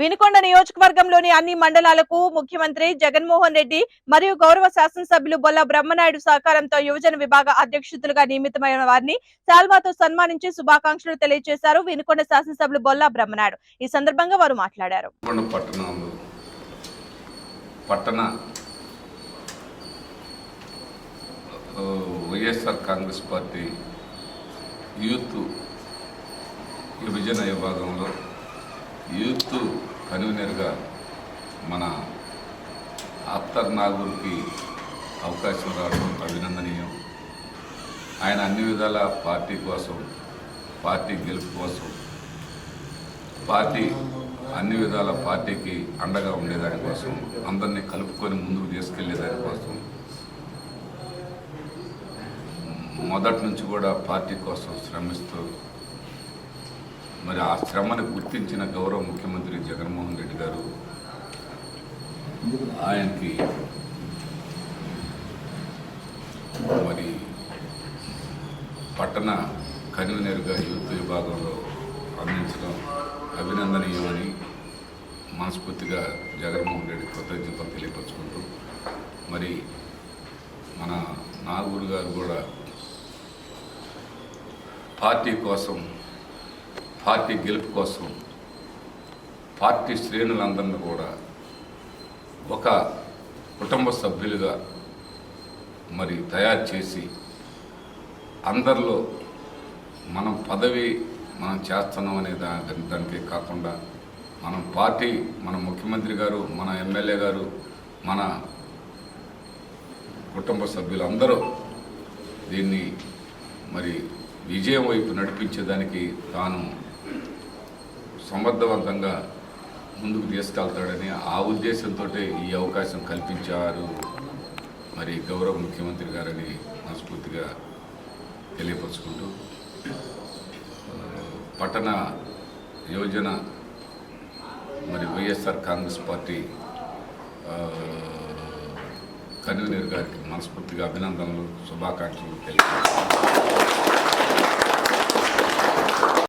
వినుకొండ నియోజకవర్గంలోని అన్ని మండలాలకు ముఖ్యమంత్రి జగన్మోహన్ రెడ్డి మరియు గౌరవ శాసనసభ్యులు బొల్ల బ్రహ్మనాయుడు సహకారంతో యువజన విభాగ అధ్యక్షులుగా నియమితమైన వారిని శాల్వాతో సన్మానించి శుభాకాంక్షలు తెలియజేశారు వినుకొండ శాసనసభ్యులు బొల్ల బ్రహ్మనాయుడు. ఈ సందర్భంగా వారు మాట్లాడారు. పట్టణ వైఎస్ఆర్ కాంగ్రెస్ పార్టీ యూత్ విభజన విభాగంలో యూత్ కన్వీనర్గా మన ఆప్తర్ నాగూర్కి అవకాశం రావడం అభినందనీయం. ఆయన అన్ని విధాల పార్టీ కోసం పార్టీ గెలుపు కోసం పార్టీ అన్ని విధాల పార్టీకి అండగా ఉండేదాని కోసం అందరినీ కలుపుకొని ముందుకు తీసుకెళ్ళేదాని కోసం మొదటి నుంచి కూడా పార్టీ కోసం శ్రమిస్తూ మరి ఆ శ్రమను గుర్తించిన గౌరవ ముఖ్యమంత్రి జగన్మోహన్ రెడ్డి గారు ఆయనకి మరి పట్టణ కన్వీనర్గా యూత్ విభాగంలో అందించడం అభినందనీయమని మనస్ఫూర్తిగా జగన్మోహన్ రెడ్డి కృతజ్ఞతలు తెలియపరుచుకుంటూ మరి మన నాగూరు గారు కూడా పార్టీ కోసం పార్టీ గెలుపు కోసం పార్టీ శ్రేణులందరినీ కూడా ఒక కుటుంబ సభ్యులుగా మరి తయారు చేసి అందరిలో మనం పదవి మనం చేస్తున్నాం అనే దాని దానికే కాకుండా మనం పార్టీ మన ముఖ్యమంత్రి గారు మన ఎమ్మెల్యే గారు మన కుటుంబ సభ్యులు అందరూ దీన్ని మరి విజయం వైపు నడిపించేదానికి తాను సమర్థవంతంగా ముందుకు తీసుకెళ్తాడని ఆ ఉద్దేశంతో ఈ అవకాశం కల్పించారు మరి గౌరవ ముఖ్యమంత్రి గారని మనస్ఫూర్తిగా తెలియపరుచుకుంటూ పట్టణ యోజన మరి వైఎస్ఆర్ కాంగ్రెస్ పార్టీ కన్వీనర్ గారికి మనస్ఫూర్తిగా అభినందనలు శుభాకాంక్షలు తెలియజేస్తాను